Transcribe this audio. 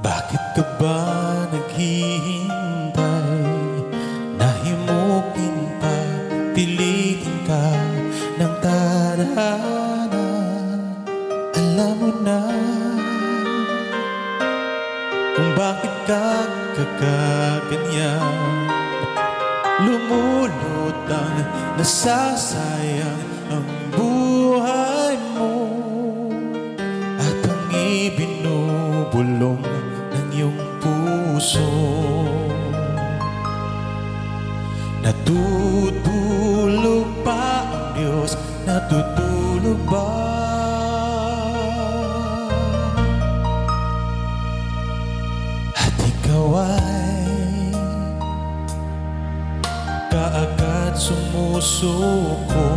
Bakit ka ba naghihintay? Nahimukin pa, pilitin ka ng tadhana Alam mo na kung bakit ka kakaganyan. Lumulot ang nasasayang ang buhay mo. At ang ibinubulong iyong puso Natutulog ba ang Diyos? Natutulog ba? At ikaw ay kaagad sumusuko